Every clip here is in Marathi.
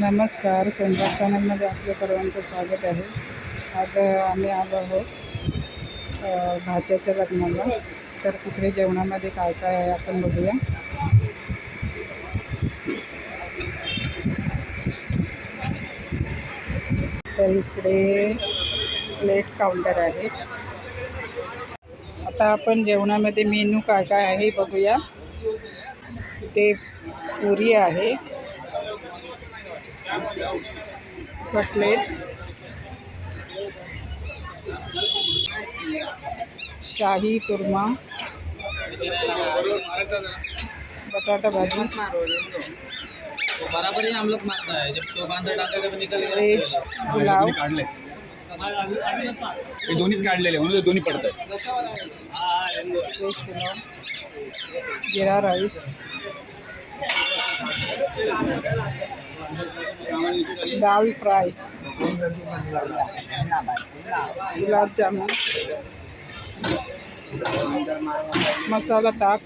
नमस्कार स्वयंपाक चॅनलमध्ये आपलं सर्वांचं स्वागत आहे. आज आम्ही आलो आहोत भाच्याच्या लग्नाला. तर तिकडे जेवणामध्ये काय काय आहे आपण बघूया. तर इकडे प्लेट काउंटर आहे. आता आपण जेवणामध्ये मेनू काय काय आहे बघूया. ते पुरी आहे. कटलेट्स. शाही कुर्मा. बटाटा भाजी. बराबर ही हम लोग मारता है। जब तो बांधर डालते तब निकल व्हेज पुलाव. काढले. हे दोन्हीच काढलेले म्हणून ते दोन्ही पडत आहे veg pulao. Jeera rice. Dal fry gulab jamun मसाला ताक.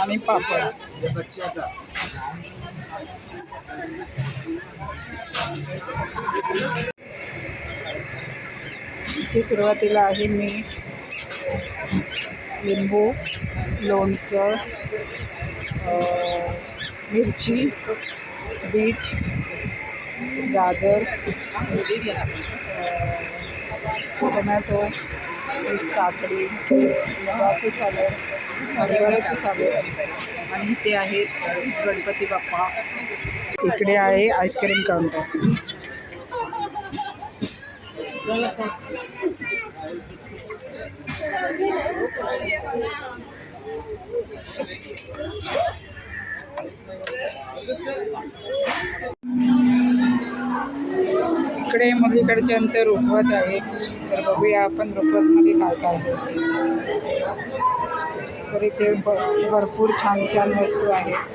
आणि पापड. इथे सुरुवातीला आहे मीठ लिंबू लोणचं मिरची, बीट, गाजर टमॅटो काकडी मुगाचं सालड हरभऱ्याचं सालड आणि गणपती बाप्पा. इकडे आहे आईस्क्रीम काउंटर इकडे मुलीकडच्यांचं रुखवत आहे. तर बघूया आपण रुखवतमध्ये काय काय आहे. तर इथे भ भरपूर छान छान वस्तू आहेत.